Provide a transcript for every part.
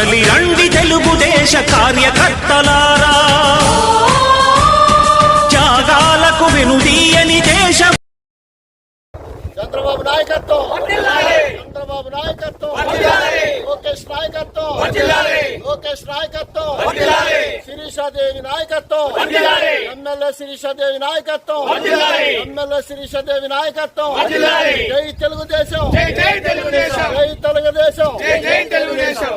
కదలి రండి తెలుగుదేశ కార్యకర్తలారా. త్యాగాలకు వెనుదీయని దేశం. చంద్రబాబు నాయకత్వం. చంద్రబాబు నాయకత్వం. లోకేష్ నాయకత్వం. లోకేష్ నాయకత్వం. శిరీషాదేవి నాయకత్వం. ఎమ్మెల్యే శిరీషాదేవి నాయకత్వం. ఎమ్మెల్యే శిరీషాదేవి నాయకత్వం. జై తెలుగుదేశం జై తెలుగుదేశం. జై తెలుగుదేశం. జై తెలుగుదేశం.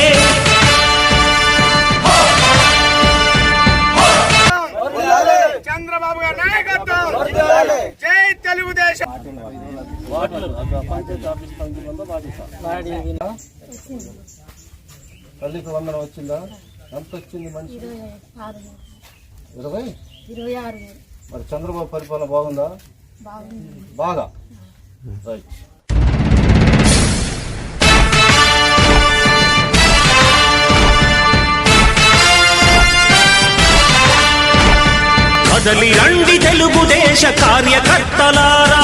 తల్లికి వందనం వచ్చిందా? ఎంత వచ్చింది మనిషి ఇరవై? మరి చంద్రబాబు పరిపాలన బాగుందా? బాగుంది బాగా. రైట్ కదలి రండి తెలుగుదేశ కార్యకర్తలారా.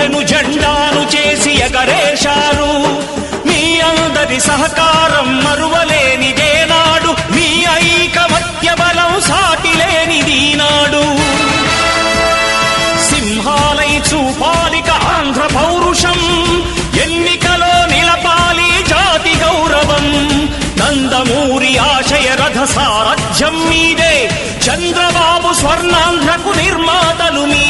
గుండెను జెండాను చేసి ఎగరేశారు. మీ అందరి సహకారం మరువలేనిదేనాడు మీ ఐకమత్య బలం సాటిలేనిది నాడు. సింహాలై చూపాలిక ఆంధ్ర పౌరుషం. ఎన్నికలో నిలపాలి జాతి గౌరవం. నందమూరి ఆశయ రథ సారథ్యం మీదే. చంద్రబాబు స్వర్ణాంధ్రకు నిర్మాతలు మీ